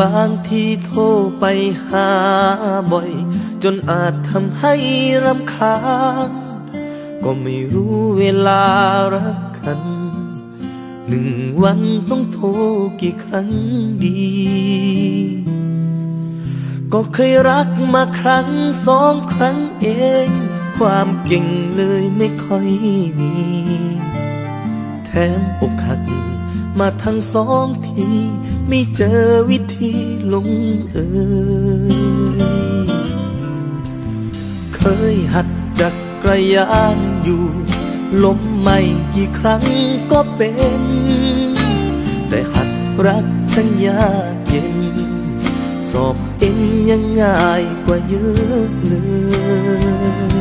บางทีโทรไปหาบ่อย จนอาจทำให้รำคาญ ก็ไม่รู้เวลารักกัน หนึ่งวันต้องโทรกี่ครั้งดี ก็เคยรักมาครั้งสองครั้งเอง ความเก่งเลยไม่ค่อยมี แถมอกหักมาทั้งสองที ไม่เจอวิธีลงเอยเคยหัดจักกรยานอยู่ล้มไม่กี่ครั้งก็เป็น แต่หัดรักฉันยากเย็น สอบเองยังง่ายกว่าเยอะเลย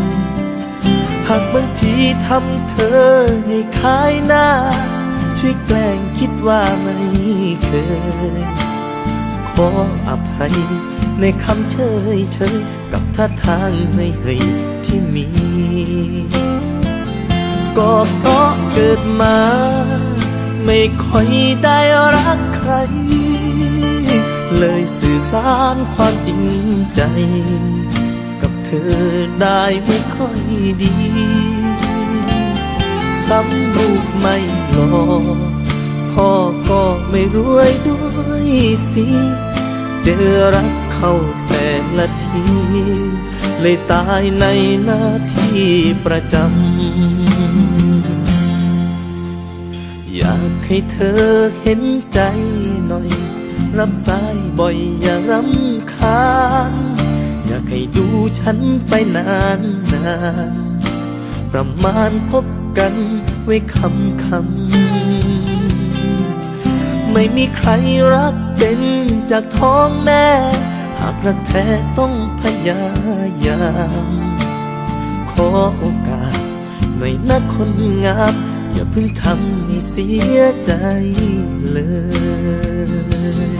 หากบางทีทำเธอให้ขายหน้า ช่วยแกล้งคิดว่าไม่ เคย ขออภัยในคำเชยเชยกับท่าทางเฮยเฮยที่มี ก็เพราะเกิดมา ไม่ค่อยได้รักใคร เลยสื่อสารความจริงใจ กับเธอได้ไม่ค่อยดี ซ้ำลูกไม่หล่อ พ่อก็ไม่รวยด้วยสิ เจอรักเข้าแต่ละที เลยตายในหน้าที่ประจำ อยากให้เธอเห็นใจหน่อย รับสายบ่อยอย่ารำคาญ อยากให้ดูฉันไปนานนานประมาณพบกันไว้คำคำ ไม่มีใครรักเป็นจากท้องแม่ หากรักแท้ต้องพยายาม ขอโอกาสหน่อยนะคนงาม อย่าเพิ่งทำให้เสียใจเลย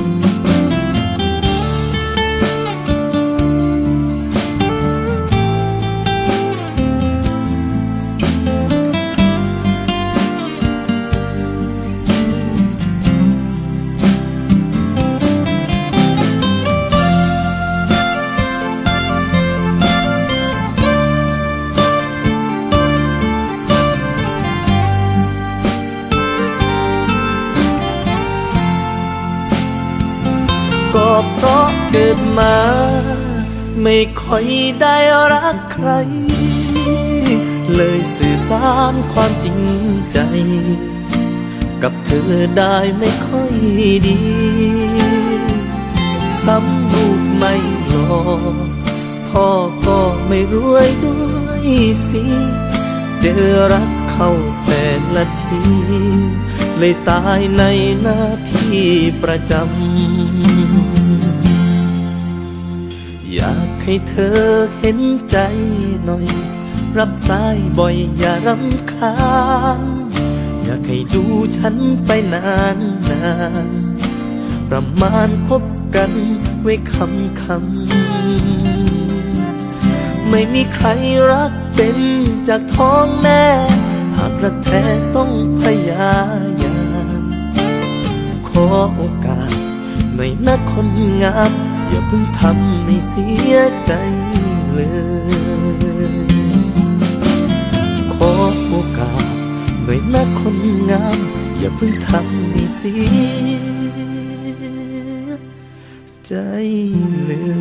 ก็เพราะเกิดมา ไม่ค่อยได้รักใคร เลยสื่อสารความจริงใจ กับเธอได้ไม่ค่อยดีซ้ำลูกไม่หลอพ่อก็ไม่รวยด้วยสิเจอรักเข้าแต่ละที เลยตายในหน้าที่ประจำ อยากให้เธอเห็นใจหน่อย รับสายบ่อยอย่ารำคาญ อยากให้ดูฉันไปนานนานประมาณพบกันไว้คำคำไม่มีใครรักเป็นจากท้องแม่ หากรักแท้ต้องพยายามขอโอกาสหน่อยนะคนงาม อย่าเพิ่งทำให้เสียใจเลย ขอโอกาสหน่อยนะคนงาม อย่าเพิ่งทำให้เสียใจเลย